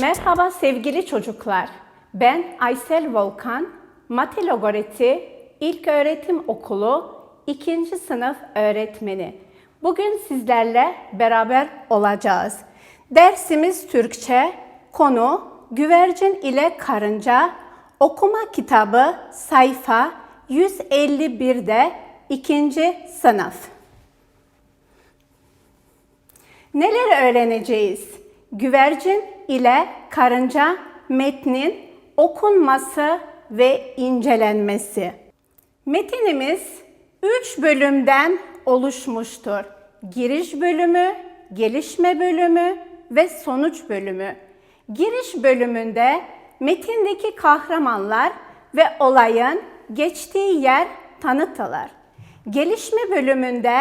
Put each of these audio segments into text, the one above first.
Merhaba sevgili çocuklar. Ben Aysel Volkan, Mate Logoreti İlk Öğretim Okulu 2. sınıf öğretmeni. Bugün sizlerle beraber olacağız. Dersimiz Türkçe, konu güvercin ile karınca, okuma kitabı sayfa 151'de 2. sınıf. Neler öğreneceğiz? Güvercin ile karınca metnin okunması ve incelenmesi. Metinimiz 3 bölümden oluşmuştur. Giriş bölümü, gelişme bölümü ve sonuç bölümü. Giriş bölümünde metindeki kahramanlar ve olayın geçtiği yer tanıtılır. Gelişme bölümünde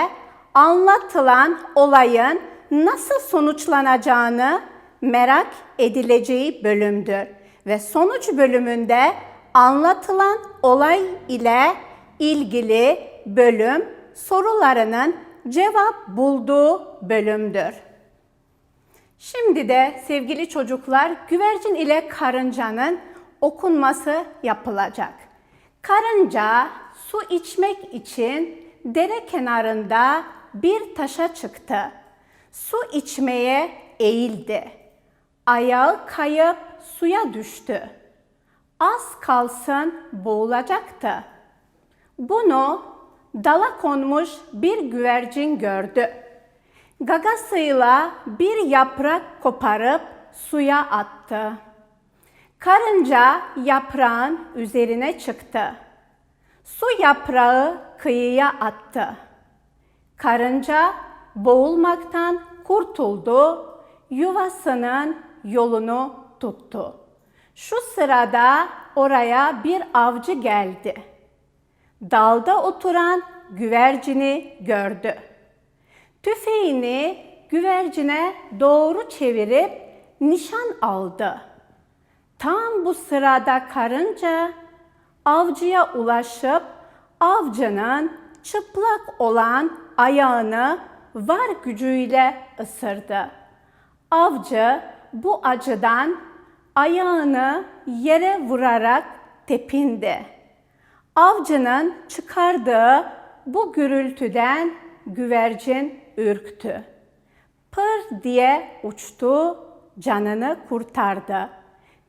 anlatılan olayın nasıl sonuçlanacağını merak edileceği bölümdür ve sonuç bölümünde anlatılan olay ile ilgili bölüm sorularının cevap bulduğu bölümdür. Şimdi de sevgili çocuklar güvercin ile karıncanın okunması yapılacak. Karınca su içmek için dere kenarında bir taşa çıktı. Su içmeye eğildi. Ayağı kayıp suya düştü. Az kalsın boğulacaktı. Bunu dala konmuş bir güvercin gördü. Gagasıyla bir yaprak koparıp suya attı. Karınca yaprağın üzerine çıktı. Su yaprağı kıyıya attı. Karınca boğulmaktan kurtuldu, yuvasının yolunu tuttu. Şu sırada oraya bir avcı geldi. Dalda oturan güvercini gördü. Tüfeğini güvercine doğru çevirip nişan aldı. Tam bu sırada karınca avcıya ulaşıp avcının çıplak olan ayağını var gücüyle ısırdı. Avcı bu acıdan ayağını yere vurarak tepindi. Avcının çıkardığı bu gürültüden güvercin ürktü. Pır diye uçtu, canını kurtardı.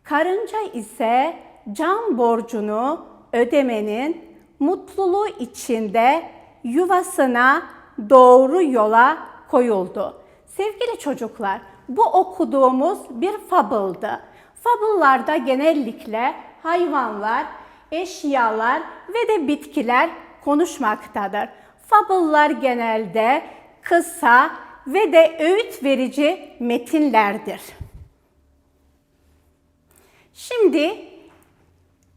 Karınca ise can borcunu ödemenin mutluluğu içinde yuvasına doğru yola koyuldu. Sevgili çocuklar, bu okuduğumuz bir fabıldı. Fabıllarda genellikle hayvanlar, eşyalar ve de bitkiler konuşmaktadır. Fabıllar genelde kısa ve de öğüt verici metinlerdir. Şimdi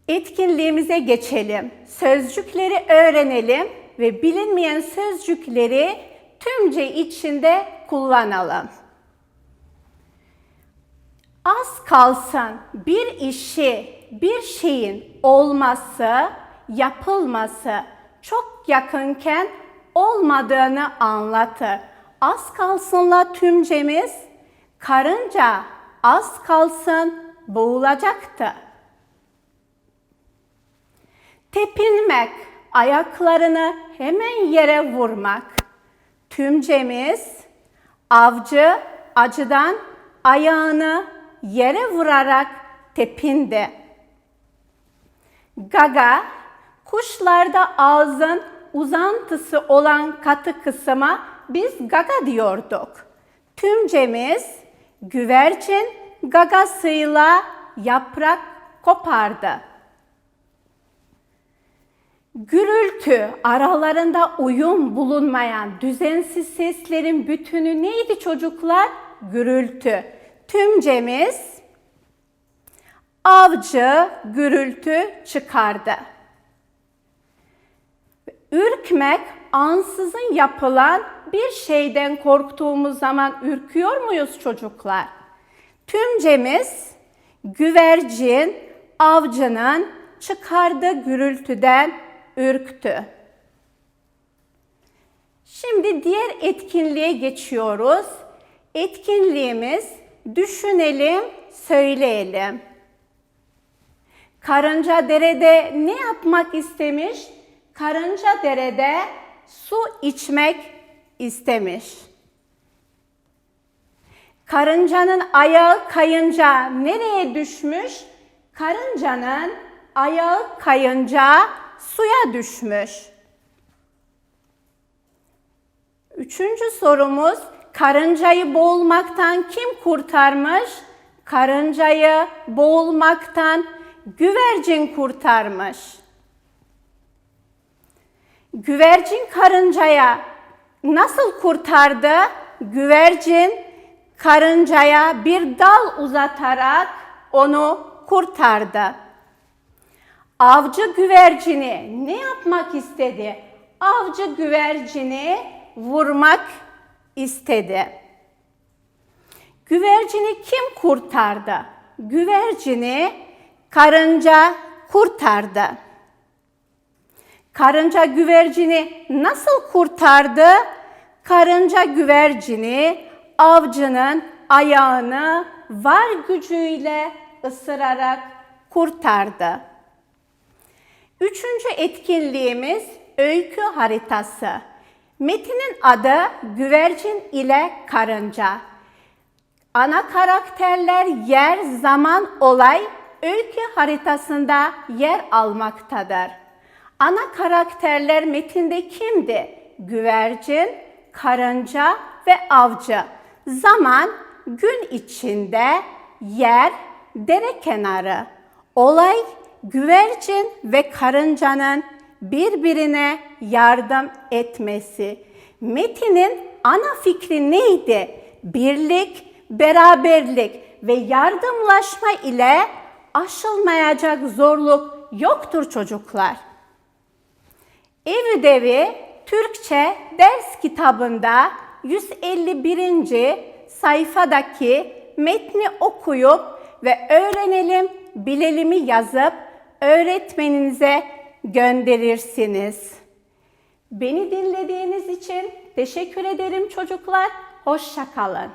etkinliğimize geçelim. Sözcükleri öğrenelim ve bilinmeyen sözcükleri tümce içinde kullanalım. Az kalsın bir işi, bir şeyin olması, yapılması çok yakınken olmadığını anlatır. Az kalsınla tümcemiz karınca az kalsın boğulacaktı. Tepinmek, ayaklarını hemen yere vurmak. Tümcemiz avcı acıdan ayağını yere vurarak tepindi. Gaga, kuşlarda ağzın uzantısı olan katı kısma biz gaga diyorduk. Tümcemiz güvercin gagasıyla yaprak kopardı. Gürültü, aralarında uyum bulunmayan düzensiz seslerin bütünü neydi çocuklar? Gürültü. Tümcemiz avcı gürültü çıkardı. Ürkmek ansızın yapılan bir şeyden korktuğumuz zaman ürküyor muyuz çocuklar? Tümcemiz güvercin avcının çıkardığı gürültüden ürktü. Şimdi diğer etkinliğe geçiyoruz. Etkinliğimiz düşünelim, söyleyelim. Karınca derede ne yapmak istemiş? Karınca derede su içmek istemiş. Karıncanın ayağı kayınca nereye düşmüş? Karıncanın ayağı kayınca suya düşmüş. Üçüncü sorumuz karıncayı boğulmaktan kim kurtarmış? Karıncayı boğulmaktan güvercin kurtarmış. Güvercin karıncaya nasıl kurtardı? Güvercin karıncaya bir dal uzatarak onu kurtardı. Avcı güvercini ne yapmak istedi? Avcı güvercini vurmak istedi. Güvercini kim kurtardı? Güvercini karınca kurtardı. Karınca güvercini nasıl kurtardı? Karınca güvercini avcının ayağını var gücüyle ısırarak kurtardı. Üçüncü etkinliğimiz öykü haritası. Metinin adı güvercin ile karınca. Ana karakterler yer, zaman, olay öykü haritasında yer almaktadır. Ana karakterler metinde kimdi? Güvercin, karınca ve avcı. Zaman gün içinde, yer dere kenarı. Olay güvercin ve karıncanın birbirine yardım etmesi. Metinin ana fikri neydi? Birlik, beraberlik ve yardımlaşma ile aşılmayacak zorluk yoktur çocuklar. Ev ödevi Türkçe ders kitabında 151. sayfadaki metni okuyup ve öğrenelim, bilelim'i yazıp öğretmeninize gönderirsiniz. Beni dinlediğiniz için teşekkür ederim çocuklar. Hoşça kalın.